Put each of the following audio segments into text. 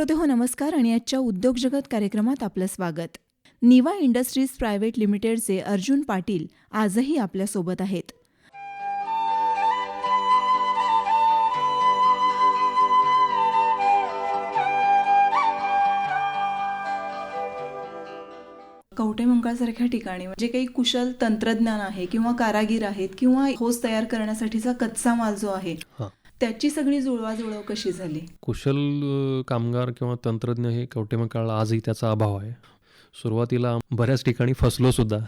श्रोते हो नमस्कार आणि आजच्या उद्योग जगत कार्यक्रमात आपलं स्वागत निवा इंडस्ट्रीज प्रायव्हेट लिमिटेडचे अर्जुन पाटील आजही आपल्यासोबत आहेत कवटेमंकाळसारख्या ठिकाणी जे काही कुशल तंत्रज्ञान आहे किंवा कारागीर आहेत किंवा होस तयार करण्यासाठीचा कच्चा माल जो आहे हां. त्याची सगळी जुळवाजुळव कशी झाली? कुशल कामगार किंवा तंत्रज्ञ हे कवटेमकाळ आजही त्याचा अभाव आहे. सुरुवातीला बऱ्याच ठिकाणी फसलो सुद्धा.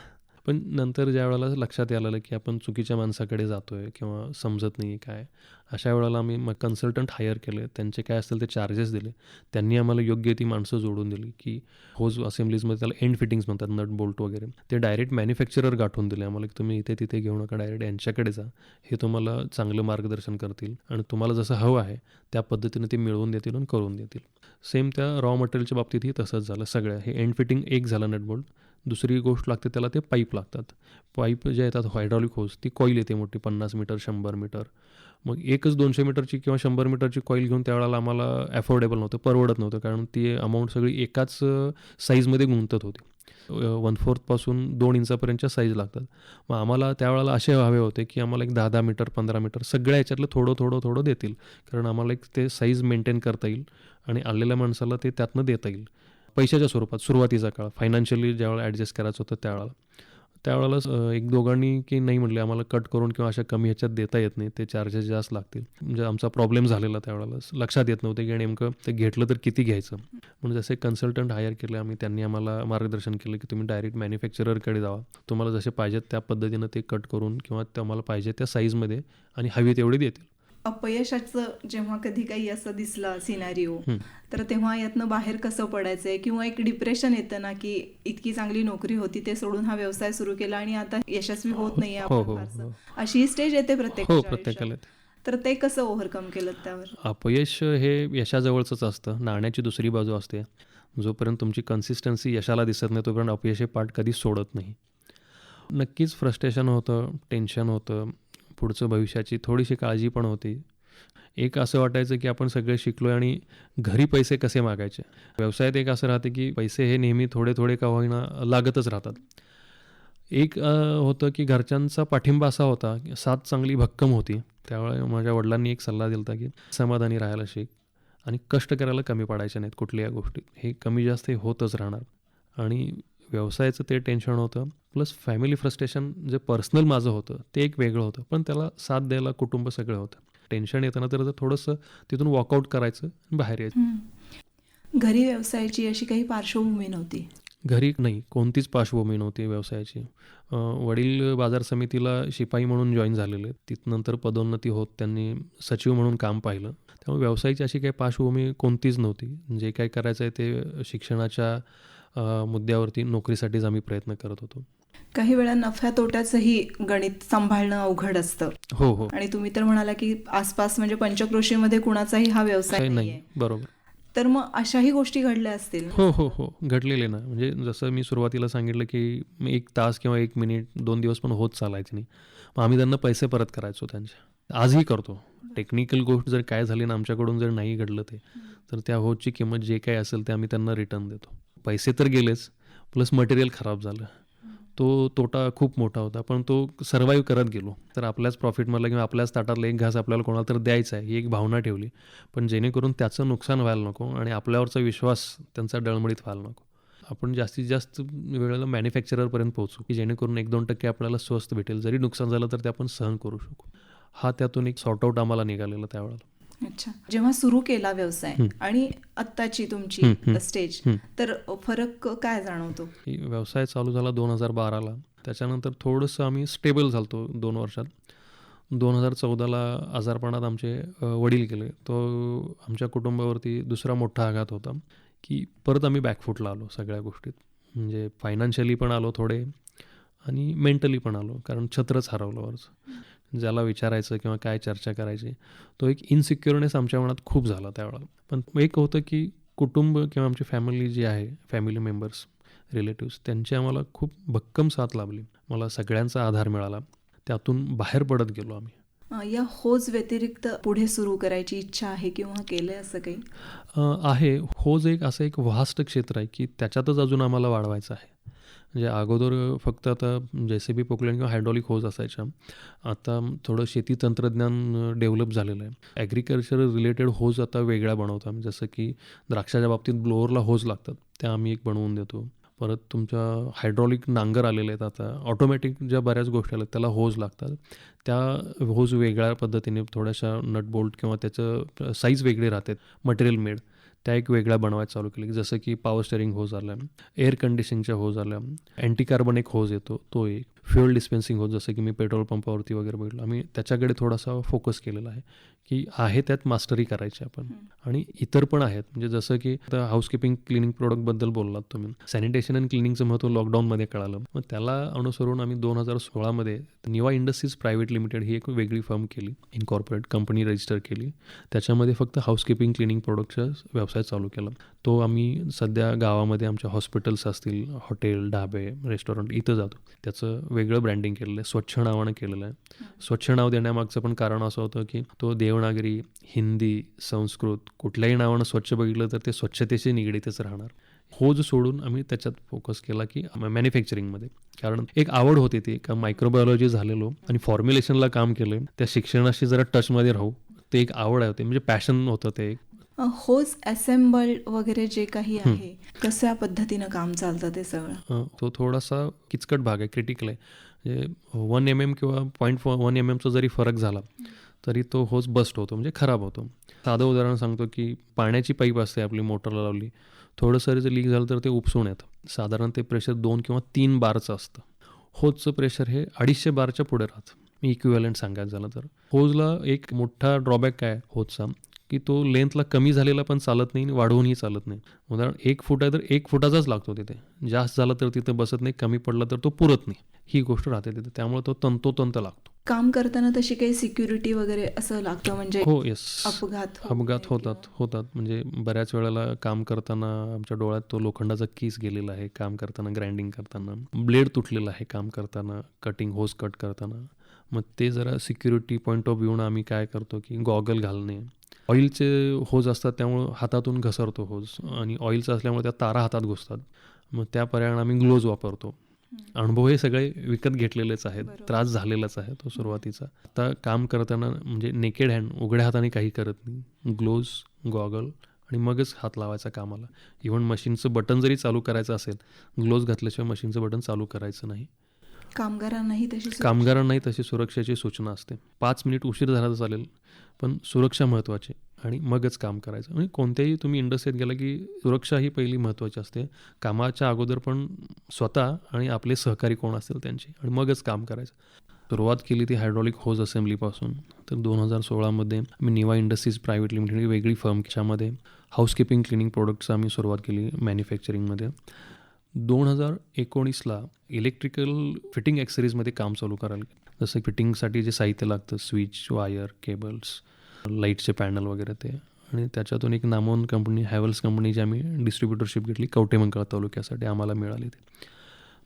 पण नंतर ज्या वेळेला लक्षात यायला की आपण चुकीच्या माणसाकडे जातोय किंवा समजत नाही काय अशा वेळेला आम्ही मग कन्सल्टंट हायर केले. त्यांचे काय असतील ते चार्जेस दिले. त्यांनी आम्हाला योग्य ती माणसं जोडून दिली की होज असेंब्लीजमध्ये त्याला एंड फिटिंग्स म्हणतात नट बोल्ट वगैरे. ते डायरेक्ट मॅन्युफॅक्चरर गाठून दिले आम्हाला की तुम्ही इथे तिथे घेऊ नका डायरेक्ट यांच्याकडे जा. हे तुम्हाला चांगलं मार्गदर्शन करतील आणि तुम्हाला जसं हवं आहे त्या पद्धतीने ते मिळवून देतील आणि करून देतील. सेम त्या रॉ मटेरियलच्या बाबतीतही तसंच झालं. सगळ्या हे एंड फिटिंग एक झालं नट बोल्ट दुसरी गोष्ट लागते त्याला ते पाईप लागतात. पाईप जे येतात हायड्रॉलिक होज ती कॉईल येते मोठी पन्नास मीटर शंभर मीटर. मग एकच दोनशे मीटरची किंवा शंभर मीटरची कॉईल घेऊन त्यावेळेला आम्हाला ॲफोर्डेबल नव्हतं परवडत नव्हतं कारण ती अमाऊंट सगळी एकाच साईजमध्ये गुंतत होती. वन फोर्थपासून दोन इंचापर्यंतच्या साईज लागतात. मग आम्हाला त्यावेळेला असे हवे होते की आम्हाला एक दहा दहा मीटर पंधरा मीटर सगळ्या ह्याच्यातलं थोडं थोडं थोडं देतील. कारण आम्हाला एक ते साईज मेंटेन करता येईल आणि आलेल्या माणसाला ते त्यातनं देता येईल. पैशाच्या स्वरूपात सुरुवातीचा काळ. फायनान्शियली ज्यावेळेला ॲडजस्ट करायचं होतं त्यावेळेला. त्यावेळेला एक दोघांनी की नाही म्हणले आम्हाला कट करून किंवा अशा कमी ह्याच्यात देता येत नाही. ते चार्जेस जास्त लागतील. म्हणजे आमचा प्रॉब्लेम झालेला त्यावेळेला. लक्षात येत नव्हते की नेमकं ते घेतलं तर किती घ्यायचं. म्हणून जसे कन्सल्टंट हायर केले आम्ही त्यांनी आम्हाला मार्गदर्शन केलं की तुम्ही डायरेक्ट मॅन्युफॅक्चररकडे जावा. तुम्हाला जसे पाहिजेत त्या पद्धतीनं ते कट करून किंवा तुम्हाला पाहिजे त्या साईजमध्ये आणि हवी तेवढे देतील. अपयशाचं जेव्हा कधी काही असं दिसलं सिनारिओ. तर तेव्हा यातनं बाहेर कसं पडायचंय? किंवा एक डिप्रेशन येतं ना की इतकी चांगली नोकरी होती ते सोडून हा व्यवसाय सुरू केला आणि आता यशस्वी होत नाहीये हो आपण हो. हो. अशी स्टेज येते प्रत्येक प्रत्येकाला तर ते कसं ओव्हरकम केलं त्यावर? अपयश हे यशाजवळचंच असतं. नाण्याची दुसरी बाजू असते. जोपर्यंत तुमची कन्सिस्टन्सी यशाला दिसत नाही तोपर्यंत अपयश हे पाठ कधी सोडत नाही. नक्कीच फ्रस्ट्रेशन होतं टेन्शन होतं. पुढचं भविष्याची थोडीशी काळजी पण होती. एक असं वाटायचं की आपण सगळे शिकलो आणि घरी पैसे कसे मागायचे? व्यवसायात एक असं राहते की पैसे हे नेहमी थोडे थोडे का होईना लागतच राहतात. एक होतं की घरच्यांचा पाठिंबा असा होता साथ चांगली भक्कम होती. त्यावेळे माझ्या वडिलांनी एक सल्ला दिला होता की समाधानी राहायला शिक आणि कष्ट करायला कमी पडायचे नाहीत कुठल्याही गोष्टीत. हे कमी जास्त हे होतच राहणार. आणि व्यवसायाचं ते टेन्शन होतं प्लस फॅमिली फ्रस्ट्रेशन जे पर्सनल माझं होतं ते एक वेगळं होतं. पण त्याला साथ द्यायला कुटुंब सगळं होतं. टेन्शन येताना तर थोडंसं तिथून वॉकआउट करायचं बाहेर यायचं. घरी व्यवसायाची अशी काही पार्श्वभूमी नव्हती? घरी नाही कोणतीच पार्श्वभूमी नव्हती व्यवसायाची. वडील बाजार समितीला शिपाई म्हणून जॉईन झालेले. तिथनंतर पदोन्नती होत त्यांनी सचिव म्हणून काम पाहिलं. त्यामुळे व्यवसायाची अशी काही पार्श्वभूमी कोणतीच नव्हती. जे काय करायचं आहे ते शिक्षणाच्या मुद्द्यावरती नोकरीसाठीच आम्ही प्रयत्न करत होतो. काही वेळा नफ्या तोट्याचंही गणित सांभाळणं अवघड असतं. हो हो. आणि तुम्ही तर म्हणाला की आसपास म्हणजे पंचक्रोशीमध्ये कुणाचाही हा व्यवसाय काही नाही. बरोबर. तर मग अशाही गोष्टी घडल्या असतील हो हो हो. घडलेले ना. म्हणजे जसं मी सुरुवातीला सांगितलं की एक तास किंवा एक मिनिट दोन दिवस पण होत चालायचे नाही. मग आम्ही त्यांना पैसे परत करायचो त्यांचे. आजही करतो. टेक्निकल गोष्ट जर काय झाली ना आमच्याकडून जर नाही घडलं ते तर त्या होतची किंमत जे काय असेल ते आम्ही त्यांना रिटर्न देतो. पैसे तर गेलेच प्लस मटेरियल खराब झालं. तो तोटा खूप मोठा होता. पण तो सर्वाईव्ह करत गेलो. तर आपल्याच प्रॉफिटमधला किंवा आपल्याच ताटातला एक घास आपल्याला कोणाला तर द्यायचा आहे ही एक भावना ठेवली. पण जेणेकरून त्याचं नुकसान व्हायला नको आणि आपल्यावरचा विश्वास त्यांचा डळमळीत व्हायला नको. आपण जास्तीत जास्त वेळेला मॅन्युफॅक्चररपर्यंत पोहोचू की जेणेकरून एक दोन टक्के आपल्याला स्वस्त भेटेल. जरी नुकसान झालं तर ते आपण सहन करू शकू. हा त्यातून एक सॉर्ट आउट आम्हाला निघालेला त्यावेळेला. अच्छा. जेव्हा सुरू केला व्यवसाय. आणि आत्ताची तुमची. स्टेज. तर फरक काय जाणवतो? की व्यवसाय चालू झाला दोन हजार बाराला. त्याच्यानंतर थोडंसं आम्ही स्टेबल झालतो दोन वर्षात. दोन हजार चौदाला आजारपणात आमचे वडील गेले. तो आमच्या कुटुंबावरती दुसरा मोठा आघात होता की परत आम्ही बॅकफूटला आलो सगळ्या गोष्टीत. म्हणजे फायनान्शियली पण आलो थोडे आणि मेंटली पण आलो कारण छत्रच हरवलं वरचं. ज्याला विचारायचं किंवा काय चर्चा करायची तो एक इनसिक्युअरनेस आमच्या मनात खूप झाला त्यावेळेला. पण एक होतं की कुटुंब किंवा आमची फॅमिली जी आहे फॅमिली मेंबर्स रिलेटिव्स त्यांची आम्हाला खूप भक्कम साथ लाभली. मला सगळ्यांचा आधार मिळाला. त्यातून बाहेर पडत गेलो आम्ही. या होज व्यतिरिक्त पुढे सुरू करायची इच्छा आहे किंवा केलंय असं काही? आहे. होज एक असं एक व्हास्ट क्षेत्र आहे की त्याच्यातच अजून आम्हाला वाढवायचं आहे. म्हणजे अगोदर फक्त आता जे बी पोकलँड किंवा हायड्रॉलिक होज असायच्या. आता थोडं शेती तंत्रज्ञान डेव्हलप झालेलं आहे. ॲग्रिकल्चर रिलेटेड होज आता वेगळ्या बनवतो आम्ही जसं की द्राक्षाच्या बाबतीत ब्लोअरला होज लागतात. त्या आम्ही एक बनवून देतो. परत तुमच्या हायड्रॉलिक नांगर आलेले आहेत आता. ऑटोमॅटिक ज्या बऱ्याच गोष्टी आल्या त्याला होज लागतात. त्या होज वेगळ्या पद्धतीने थोड्याशा नट बोल्ट किंवा त्याचं साईज वेगळे राहते. मटेरियल मेड त्या एक वेगळ्या बनवायला चालू केली. जसं की पॉवर स्टेरिंग होज आलं एअर कंडिशनिंगच्या होज आल्या अँटी कार्बन एक होज येतो तो एक. फ्युअल डिस्पेन्सिंग होज जसं की मी पेट्रोल पंपावरती वगैरे बघितलं. आम्ही त्याच्याकडे थोडासा फोकस केलेला आहे की आहे त्यात मास्टरी करायची आपण. आणि इतर पण आहेत म्हणजे जसं की आता हाऊसकीपिंग क्लिनिंग प्रोडक्टबद्दल बोललात तुम्ही. सॅनिटेशन अँड क्लिनिंगचं महत्त्व लॉकडाऊनमध्ये कळालं. मग त्याला अनुसरून आम्ही दोन हजार सोळामध्ये निवा इंडस्ट्रीज प्रायव्हेट लिमिटेड ही एक वेगळी फर्म केली इनकॉर्पोरेट कंपनी रजिस्टर केली. त्याच्यामध्ये फक्त हाऊसकीपिंग क्लिनिंग प्रोडक्टचा व्यवसाय चालू केला. तो आम्ही सध्या गावामध्ये आमच्या हॉस्पिटल्स असतील हॉटेल ढाबे रेस्टॉरंट इथं जातो. त्याचं वेगळं ब्रँडिंग केलेलं आहे स्वच्छ नावानं केलेलं आहे. स्वच्छ नाव देण्यामागचं पण कारण असं होतं की तो देवनागरी हिंदी संस्कृत कुठल्याही नावानं स्वच्छ बघितलं तर ते स्वच्छतेशी निगडीतच राहणार. होज सोडून आम्ही त्याच्यात फोकस केला की मॅन्युफॅक्चरिंगमध्ये कारण एक आवड होती ती का मायक्रोबायोलॉजी झालेलो आणि फॉर्म्युलेशनला काम केलं त्या शिक्षणाशी जरा टचमध्ये राहू ते एक आवड होती. म्हणजे पॅशन होतं ते होज असेंबल वगैरे जे काही आहे कशा पद्धतीनं काम चालतं ते सगळं? तो थोडासा किचकट भाग आहे क्रिटिकल आहे. म्हणजे वन एम एम किंवा पॉईंट वन एम एमचा जरी फरक झाला तरी तो होस बस्ट होतो म्हणजे खराब होतो. साधं उदाहरण सांगतो की पाण्याची पाईप असते आपली मोटरला लावली थोडंसं जर लीक झालं तर ते उपसून येतं. साधारण ते प्रेशर दोन किंवा तीन बारचं असतं. होजचं प्रेशर हे अडीचशे बारच्या पुढे राहतं. मी इक्विवलेंट सांगायचं झालं तर. होजला एक मोठा ड्रॉबॅक काय होजचा की तो लेंथला कमी झालेला पण चालत नाही आणि वाढवूनही चालत नाही. उदाहरण एक फूट आहे तर एक फुटाचाच लागतो तिथे. जास्त झाला तर तिथे बसत नाही कमी पडला तर तो पुरत नाही. ही गोष्ट राहते तिथे. त्यामुळे तो तंतोतंत लागतो. काम करताना तशी काही सिक्युरिटी वगैरे असं लागतं म्हणजे हो येस अपघात अपघात होतात होतात. म्हणजे बऱ्याच वेळेला काम करताना आमच्या डोळ्यात तो लोखंडाचा कीस गेलेला आहे काम करताना ग्राइंडिंग करताना. ब्लेड तुटलेला आहे काम करताना कटिंग होस कट करताना. मग ते जरा सिक्युरिटी पॉईंट ऑफ व्ह्यूनं आम्ही काय करतो की गॉगल घालणे. ऑइलचे होज असतात त्यामुळं हातातून घसरतो होज. आणि ऑइलचं असल्यामुळे त्या तारा हातात घुसतात. मग त्या पर्यायानं आम्ही ग्लोज वापरतो. अनुभव हे सगळे विकत घेतलेलेच आहेत. त्रास झालेलाच आहे तो सुरुवातीचा. आता काम करताना म्हणजे नेकेड हँड उघड्या हाताने काही करत नाही. ग्लोव्ज गॉगल आणि मगच हात लावायचा कामाला. इव्हन मशीनचं बटन जरी चालू करायचं असेल ग्लोव्ज घातल्याशिवाय मशीनचं बटन चालू करायचं नाही. कामगारांनाही तशी कामगारांनाही तशी सुरक्षेची सूचना असते. पाच मिनिट उशीर झाला तर चालेल पण सुरक्षा महत्त्वाची आणि मगच काम करायचं. म्हणजे कोणत्याही तुम्ही इंडस्ट्रीत गेला की सुरक्षा ही पहिली महत्त्वाची असते. कामाच्या अगोदर पण स्वतः आणि आपले सहकारी कोण असतील त्यांची आणि मगच काम करायचं. सुरुवात केली ती हायड्रॉलिक होज असेंब्लीपासून तर दोन हजार सोळामध्ये आम्ही निवा इंडस्ट्रीज प्रायव्हेट लिमिटेड वेगळी फर्मच्यामध्ये हाऊसकीपिंग क्लिनिंग प्रोडक्टचं आम्ही सुरुवात केली मॅन्युफॅक्चरिंगमध्ये. दोन हजार एकोणीसला इलेक्ट्रिकल फिटिंग ॲक्सरीजमध्ये काम चालू करायला जसं फिटिंगसाठी जे साहित्य लागतं स्विच वायर केबल्स लाईटचे पॅनल वगैरे ते. आणि त्याच्यातून एक नामोन कंपनी हॅवल्स कंपनीची आम्ही डिस्ट्रीब्युटरशिप घेतली कवटेमंकाळ तालुक्यासाठी आम्हाला मिळाली ते.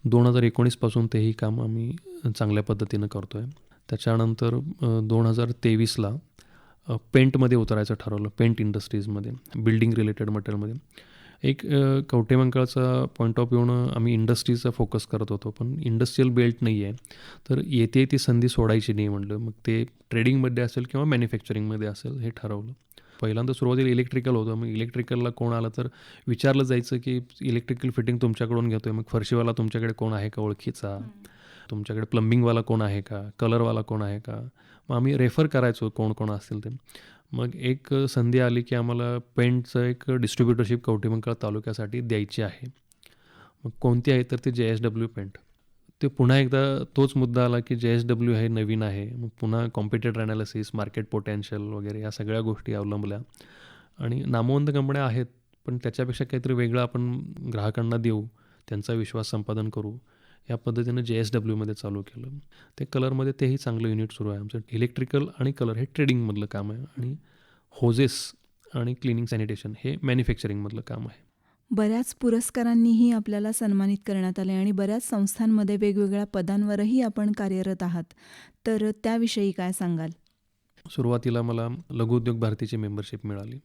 दोन हजार एकोणीसपासून तेही काम आम्ही चांगल्या पद्धतीनं करतो आहे त्याच्यानंतर दोन हजार तेवीसला पेंटमध्ये उतरायचं ठरवलं पेंट इंडस्ट्रीजमध्ये बिल्डिंग रिलेटेड मटेरियलमध्ये एक कवटेमंकाळचा पॉईंट ऑफ व्ह्यूनं आम्ही इंडस्ट्रीचा फोकस करत होतो पण इंडस्ट्रीयल बेल्ट नाही आहे तर येते ती संधी सोडायची नाही म्हटलं मग ते ट्रेडिंगमध्ये असेल किंवा मॅन्युफॅक्चरिंगमध्ये असेल हे ठरवलं. पहिल्यांदा सुरुवातीला इलेक्ट्रिकल होतं. मग इलेक्ट्रिकलला कोण आलं तर विचारलं जायचं की इलेक्ट्रिकल फिटिंग तुमच्याकडून घेतोय. मग फरशीवाला तुमच्याकडे कोण आहे का ओळखीचा? तुमच्याकडे प्लंबिंगवाला कोण आहे का? कलरवाला कोण आहे का? मग आम्ही रेफर करायचो कोण कोण असतील ते. मग एक संधी आली की आम्हाला पेंटचं एक डिस्ट्रीब्युटरशिप कवटेमंकाळ तालुक्यासाठी द्यायची आहे. मग कोणती आहे तर ते जे एस डब्ल्यू पेंट. ते पुन्हा एकदा तोच मुद्दा आला की जे एस डब्ल्यू हे नवीन आहे. मग पुन्हा कॉम्पिटेटर ॲनालिसिस मार्केट पोटेन्शियल वगैरे या सगळ्या गोष्टी अवलंबल्या. आणि नामवंत कंपन्या आहेत पण त्याच्यापेक्षा काहीतरी वेगळं आपण ग्राहकांना देऊ त्यांचा विश्वास संपादन करू या पद्धतीनं जे एस डब्ल्यूमध्ये चालू केलं. ते कलरमध्ये तेही चांगलं युनिट सुरू आहे. आमचं इलेक्ट्रिकल आणि कलर हे ट्रेडिंगमधलं काम आहे. आणि होजेस आणि क्लिनिंग सॅनिटेशन हे मॅन्युफॅक्चरिंगमधलं काम आहे. बऱ्याच पुरस्कारांनीही आपल्याला सन्मानित करण्यात आले आणि बऱ्याच संस्थांमध्ये वेगवेगळ्या पदांवरही आपण कार्यरत आहात. तर त्याविषयी काय सांगाल? सुरुवातीला मला लघुउद्योग भारतीची मेंबरशिप मिळाली.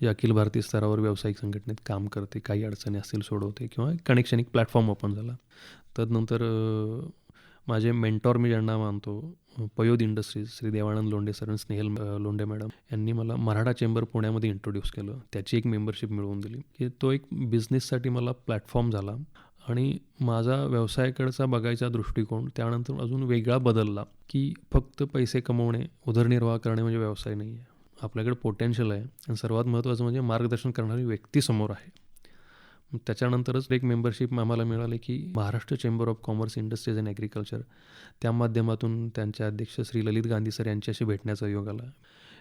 जी अखिल भारतीय स्तरावर व्यावसायिक संघटनेत काम करते काही अडचणी असतील सोडवते किंवा कनेक्शन एक प्लॅटफॉर्म ओपन झाला. तदनंतर माझे मेंटॉर मी ज्यांना मानतो पयोद इंडस्ट्रीज श्री देवानंद लोंढे सर आणि स्नेहल लोंडे लोंढे मॅडम यांनी मला मराठा चेंबर पुण्यामध्ये इंट्रोड्यूस केलं. त्याची एक मेंबरशिप मिळवून दिली. की तो एक बिझनेससाठी मला प्लॅटफॉर्म झाला. आणि माझा व्यवसायाकडचा बघायचा दृष्टिकोन त्यानंतर अजून वेगळा बदलला की फक्त पैसे कमवणे उदरनिर्वाह करणे म्हणजे व्यवसाय नाही आहे. आपल्याकडे पोटेन्शियल आहे आणि सर्वात महत्त्वाचं म्हणजे मार्गदर्शन करणारी व्यक्ती समोर आहे. त्याच्यानंतरच एक मेंबरशिप आम्हाला मिळाली की Maharashtra chamber of commerce industries and agriculture त्या माध्यमातून त्यांचे अध्यक्ष श्री ललित गांधी सर यांच्याशी भेटण्याचा योग आला.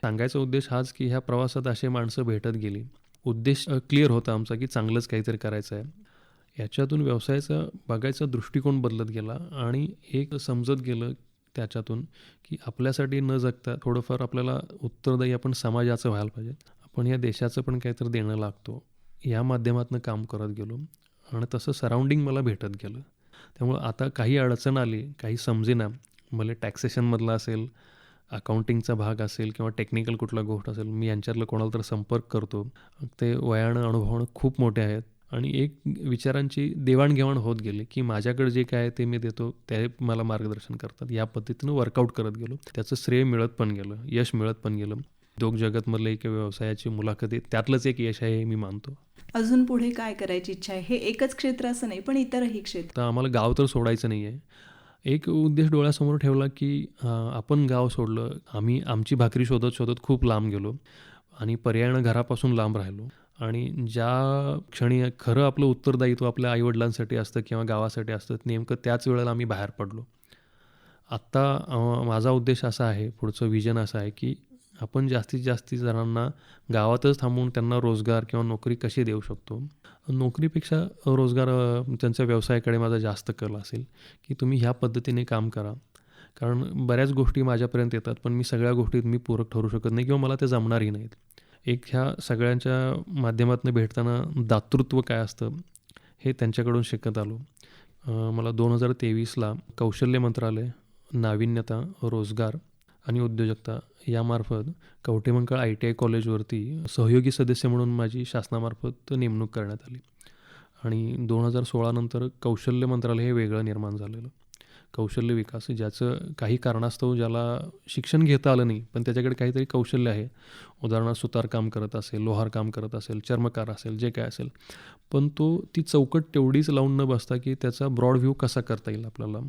सांगायचा उद्देश हाच की ह्या प्रवासात असे माणसं भेटत गेली. उद्देश क्लिअर होता आमचा की चांगलंच काहीतरी करायचं आहे. याच्यातून व्यवसायाचा बघायचा दृष्टिकोन बदलत गेला आणि एक समजत गेलं त्याच्यातून की आपल्यासाठी न जगता थोडंफार आपल्याला उत्तरदायी आपण समाजाचं व्हायला पाहिजे. आपण या देशाचं पण काहीतरी देणं लागतो. या माध्यमातून काम करत गेलो आणि तसं सराउंडिंग मला भेटत गेलं. त्यामुळं आता काही अडचण आली काही समजेना. भले टॅक्सेशनमधला असेल अकाउंटिंगचा भाग असेल किंवा टेक्निकल कुठला गोष्ट असेल मी यांच्यातलं कोणाला तर संपर्क करतो. ते वयानं अनुभवणं खूप मोठे आहेत. आणि एक विचारांची देवाणघेवाण होत गेली की माझ्याकडे जे काय ते मी देतो ते मला मार्गदर्शन करतात. या पद्धतीनं वर्कआउट करत गेलो. त्याचं श्रेय मिळत पण गेलं यश मिळत पण गेलं. उद्योग जगतमधलं एक व्यवसायाची मुलाखती त्यातलंच एक यश आहे हे मी मानतो. अजून पुढे काय करायची इच्छा आहे? हे एकच क्षेत्र असं नाही पण इतरही क्षेत्र. तर आम्हाला गाव तर सोडायचं नाही आहे एक उद्देश डोळ्यासमोर ठेवला की आपण गाव सोडलं आम्ही आमची भाकरी शोधत शोधत खूप लांब गेलो आणि पर्यायानं घरापासून लांब राहिलो. आणि ज्या क्षणी खरं आपलं उत्तरदायित्व आपल्या आईवडिलांसाठी असतं किंवा गावासाठी असतं नेमकं त्याच वेळेला आम्ही बाहेर पडलो. आत्ता माझा उद्देश असा आहे पुढचं विजन असं आहे की आपण जास्तीत जास्त जणांना गावातच थांबून त्यांना रोजगार किंवा नोकरी कशी देऊ शकतो? नोकरीपेक्षा रोजगार त्यांच्या व्यवसायाकडे माझा जास्त कल असेल की तुम्ही ह्या पद्धतीने काम करा. कारण बऱ्याच गोष्टी माझ्यापर्यंत येतात पण मी सगळ्या गोष्टीत मी पूरक ठरू शकत नाही किंवा मला ते जमणारही नाहीत. एक ह्या सगळ्यांच्या माध्यमातून भेटताना दातृत्व काय असतं हे त्यांच्याकडून शिकत आलो. मला दोन हजार तेवीसला कौशल्य मंत्रालय नाविन्यता रोजगार आणि उद्योजकता यामार्फत कवठेमंकाळ आय टी आय कॉलेजवरती सहयोगी सदस्य म्हणून माझी शासनामार्फत नेमणूक करण्यात आली. आणि दोन हजार सोळानंतर कौशल्य मंत्रालय हे वेगळं निर्माण झालेलं. कौशल्य विकास ज्याचं काही कारणास्तव ज्याला शिक्षण घेता आलं नाही पण त्याच्याकडे काहीतरी कौशल्य आहे. उदाहरणार्थ सुतारकाम करत असेल लोहार काम करत असेल चर्मकार असेल जे काय असेल. पण तो ती चौकट तेवढीच लावून न बसता की त्याचा ब्रॉड व्ह्यू कसा करता येईल आपल्याला?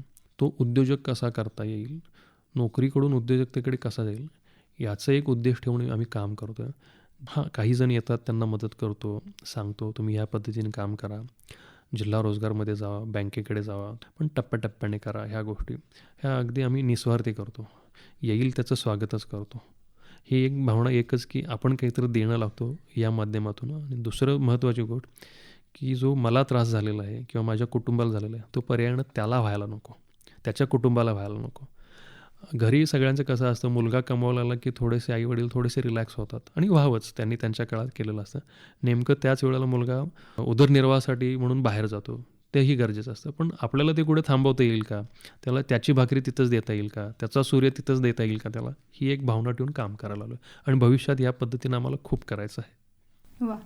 तो उद्योजक कसा करता येईल? नोकरीकडून उद्योजकतेकडे कसा जाईल? याचं एक उद्देश ठेवून आम्ही काम करतो आहे हां काही जण येतात त्यांना मदत करतो सांगतो तुम्ही ह्या पद्धतीने काम करा. जिल्हा रोजगारमध्ये जावा बँकेकडे जावा पण टप्प्याटप्प्याने करा ह्या गोष्टी. ह्या अगदी आम्ही निस्वार्थी करतो. येईल त्याचं स्वागतच करतो. ही एक भावना एकच की आपण काहीतरी देणं लागतो या माध्यमातून. आणि दुसरं महत्त्वाची गोष्ट की जो मला त्रास झालेला आहे किंवा माझ्या कुटुंबाला झालेला आहे तो पर्यायानं त्याला व्हायला नको. त्याच्या कुटुंबाला व्हायला नको. घरी सगळ्यांचं कसं असतं मुलगा कमावला आला की थोडेसे आईवडील थोडेसे रिलॅक्स होतात. आणि व्हावंच त्यांनी त्यांच्या काळात केलेलं असतं. नेमकं त्याच वेळेला मुलगा उदरनिर्वाहासाठी म्हणून बाहेर जातो. तेही गरजेचं असतं. पण आपल्याला ते कुठे थांबवता येईल का? त्याला त्याची भाकरी तिथंच देता येईल का? त्याचा सूर्य तिथंच देता येईल का त्याला? ही एक भावना ठेवून काम करायला आलो आणि भविष्यात या पद्धतीनं आम्हाला खूप करायचं आहे. वा.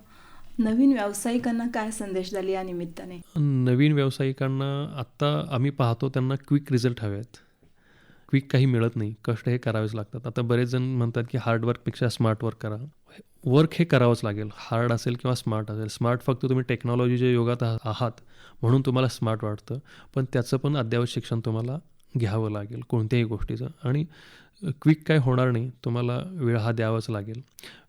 नवीन व्यावसायिकांना काय संदेश द्याल या निमित्ताने? नवीन व्यावसायिकांना आत्ता आम्ही पाहतो त्यांना क्विक रिझल्ट हवे आहेत क्विक काही मिळत नाही. कष्ट हे करावेच लागतात. आता बरेच जण म्हणतात की हार्डवर्कपेक्षा स्मार्ट वर्क करा. वर्क हे करावंच लागेल. हार्ड असेल किंवा स्मार्ट असेल. स्मार्ट फक्त तुम्ही टेक्नॉलॉजीच्या युगात आहा- आहात म्हणून तुम्हाला स्मार्ट वाटतं. पण त्याचं पण अद्ययावत शिक्षण तुम्हाला घ्यावं लागेल कोणत्याही गोष्टीचं. आणि क्विक काय होणार नाही. तुम्हाला वेळ हा द्यावाच लागेल.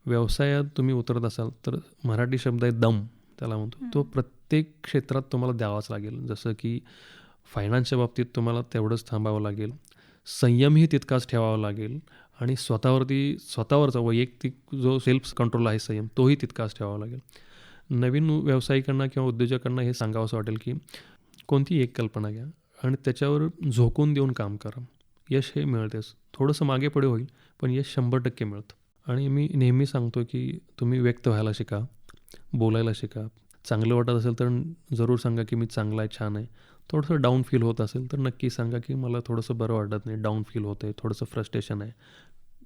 व्यवसायात तुम्ही उतरत असाल तर मराठी शब्द आहे दम. त्याला म्हणतो. तो प्रत्येक क्षेत्रात तुम्हाला द्यावाच लागेल. जसं की फायनान्सच्या बाबतीत तुम्हाला तेवढंच थांबावं लागेल. संयमही तितकाच ठेवावा लागेल आणि स्वतःवरती स्वतःवरचा वैयक्तिक जो सेल्फ कंट्रोल आहे संयम तोही तितकाच ठेवावा लागेल. नवीन व्यावसायिकांना किंवा उद्योजकांना हे सांगावंसं वाटेल की कोणती एक कल्पना घ्या आणि त्याच्यावर झोकून देऊन काम करा. यश हे मिळतेच थोडंसं मागे पुढे होईल पण यश शंभर टक्के मिळतं. आणि मी नेहमी सांगतो की तुम्ही व्यक्त व्हायला शिका बोलायला शिका. चांगलं वाटत असेल तर जरूर सांगा की मी चांगला आहे छान आहे. थोडंसं डाऊन फील होत असेल तर नक्की सांगा की मला थोडंसं बरं वाटत नाही डाऊन फील होतं आहे थोडंसं फ्रस्ट्रेशन आहे.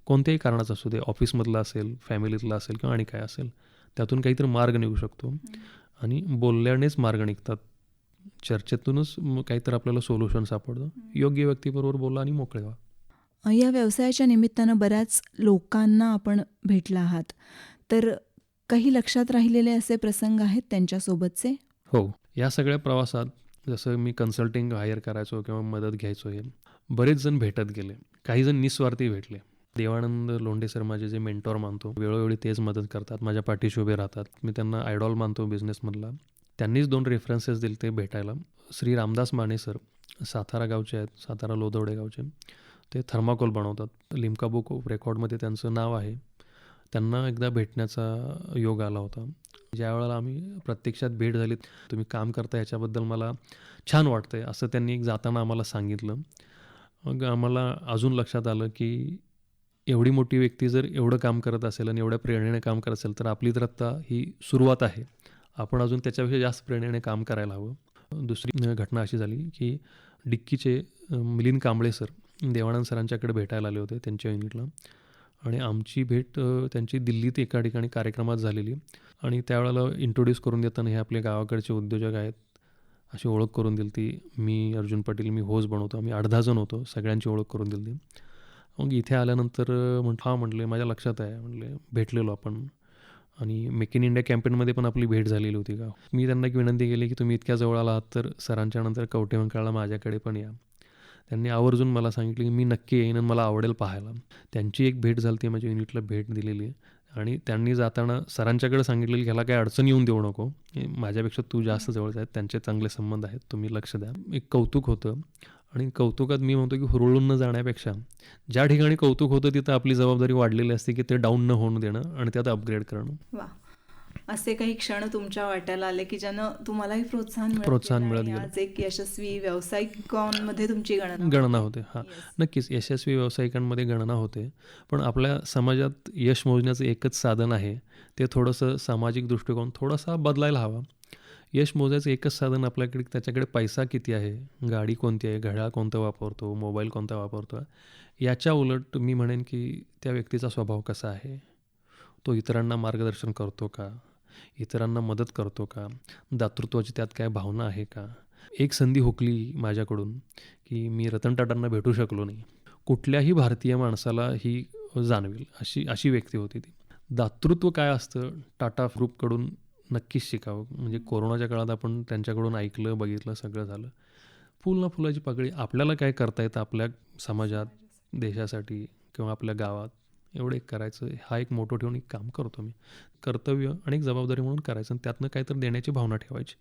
कोणत्याही कारणाचं असू दे ऑफिसमधलं असेल फॅमिलीतलं असेल किंवा आणि काय असेल त्यातून काहीतरी मार्ग निघू शकतो. आणि बोलल्यानेच मार्ग निघतात. चर्चेतूनच काहीतरी आपल्याला सोल्युशन सापडतं. योग्य व्यक्तीबरोबर बोला आणि मोकळे व्हा. या व्यवसायाच्या निमित्तानं बऱ्याच लोकांना आपण भेटला आहात. तर काही लक्षात राहिलेले असे प्रसंग आहेत त्यांच्यासोबतचे? हो. या सगळ्या प्रवासात जसं मी कन्सल्टिंग हायर करायचो किंवा मदत घ्यायचो हे बरेच जण भेटत गेले. काही जण निस्वार्थी भेटले. देवानंद लोंढे सर माझे जे मेंटॉर मानतो वेळोवेळी तेच मदत करतात माझ्या पाठीशी उभे राहतात. मी त्यांना आयडॉल मानतो बिझनेसमधला त्यांनीच दोन रेफरन्सेस दिले ते भेटायला. श्री रामदास माने सर सातारा गावचे आहेत सातारा लोदवडे गावचे. ते थर्माकोल बनवतात. लिम्का बुक ऑफ रेकॉर्डमध्ये त्यांचं नाव आहे. त्यांना एकदा भेटण्याचा योग आला होता. ज्या वेळेला आम्ही प्रत्यक्षात भेट झाली तुम्ही काम करता याच्याबद्दल मला छान वाटतं आहे असं त्यांनी एक जाताना आम्हाला सांगितलं. मग आम्हाला अजून लक्षात आलं की एवढी मोठी व्यक्ती जर एवढं काम करत असेल आणि एवढ्या प्रेरणेने काम करत असेल तर आपली तर आत्ता ही सुरुवात आहे. आपण अजून त्याच्यापेक्षा जास्त प्रेरणेने काम करायला हवं. दुसरी घटना अशी झाली की डिक्कीचे मिलिंद कांबळे सर देवानंद सरांच्याकडे भेटायला आले होते त्यांच्या युनिटला आणि आमची भेट त्यांची दिल्लीत एका ठिकाणी कार्यक्रमात झालेली. आणि त्यावेळेला इंट्रोड्यूस करून देताना हे आपले गावाकडचे उद्योजक आहेत अशी ओळख करून दिली ती मी अर्जुन पाटील मी होज बनवतो. आम्ही आठ दहा जण होतो सगळ्यांची ओळख करून दिली मग इथे आल्यानंतर म्हण हां म्हटले माझ्या लक्षात आहे म्हटले भेटलेलो आपण. आणि मेक इन इंडिया कॅम्पेनमध्ये पण आपली भेट झालेली होती का? मी त्यांना एक विनंती केली की तुम्ही इतक्या जवळ आला आहात तर सरांच्या नंतर कवठे मंकाळला माझ्याकडे पण या. त्यांनी आवर्जून मला सांगितलं की मी नक्की येईन आणि मला आवडेल पाहायला. त्यांची एक भेट झाली ती माझ्या युनिटला भेट दिलेली. आहे आणि त्यांनी जाताना सरांच्याकडे सांगितलेलं की ह्याला काही अडचण येऊन देऊ नको. माझ्यापेक्षा तू जास्त जवळच आहेत त्यांचे चांगले संबंध आहेत तुम्ही लक्ष द्या. एक कौतुक होतं. आणि कौतुकात मी म्हणतो की हुरळून न जाण्यापेक्षा ज्या ठिकाणी कौतुक होतं तिथं आपली जबाबदारी वाढलेली असते की ते डाऊन न होऊन देणं आणि त्यात अपग्रेड करणं. असे काही क्षण तुमच्या वाट्याला आले की ज्यानं तुम्हालाही प्रोत्साहन प्रोत्साहन मिळत. आज एक यशस्वी व्यावसायिकांमध्ये तुमची गणना गणना होते हां. नक्कीच यशस्वी व्यावसायिकांमध्ये गणना होते. पण आपल्या समाजात यश मोजण्याचं एकच साधन आहे. ते थोडंसं सामाजिक दृष्टिकोन थोडासा बदलायला हवा. यश मोजायचं एकच साधन आपल्याकडे त्याच्याकडे पैसा किती आहे? गाडी कोणती आहे? घड्याळ कोणतं वापरतो? मोबाईल कोणता वापरतो? याच्या उलट मी म्हणेन की त्या व्यक्तीचा स्वभाव कसा आहे? तो इतरांना मार्गदर्शन करतो का? इतरांना मदत करतो का? दातृत्वाची त्यात काय भावना आहे का? एक संधी हुकली माझ्याकडून की मी रतन टाटांना भेटू शकलो नाही. कुठल्याही भारतीय माणसाला ही जाणवेल अशी अशी व्यक्ती होती ती. दातृत्व काय असतं? टाटा ग्रुपकडून नक्कीच शिकावं. म्हणजे कोरोनाच्या काळात आपण त्यांच्याकडून ऐकलं बघितलं सगळं झालं. फुल ना फुलाची पाकळी आपल्याला काय करता येतं आपल्या समाजात देशासाठी किंवा आपल्या गावात? एवढं एक करायचं हा एक मोठं ठेवून एक काम करतो मी. कर्तव्य आणि एक जबाबदारी म्हणून करायचं आणि त्यातनं काहीतरी देण्याची भावना ठेवायची.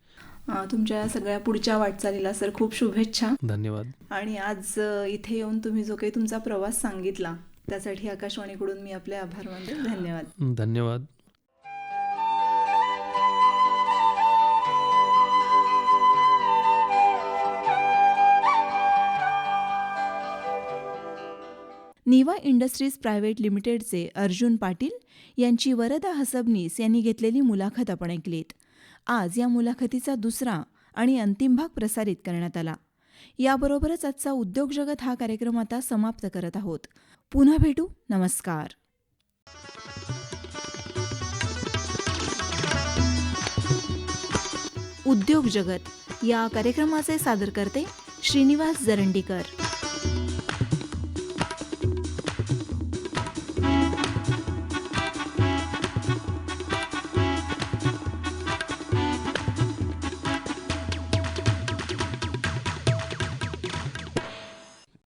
तुमच्या सगळ्या पुढच्या वाटचालीला सर खूप शुभेच्छा. धन्यवाद. आणि आज इथे येऊन तुम्ही जो काही तुमचा प्रवास सांगितला त्यासाठी आकाशवाणीकडून मी आपले आभार मानते. धन्यवाद. धन्यवाद. निवा इंडस्ट्रीज प्रायव्हेट लिमिटेडचे अर्जुन पाटील यांची वरदा हसबनीस यांनी घेतलेली मुलाखत आपण ऐकलीत. आज या मुलाखतीचा दुसरा आणि अंतिम भाग प्रसारित करण्यात आला. याबरोबरच आजचा उद्योग जगत हा कार्यक्रम आता समाप्त करत आहोत. पुन्हा भेटू. नमस्कार. उद्योग जगत या कार्यक्रमाचे सादर करते श्रीनिवास जरंडीकर.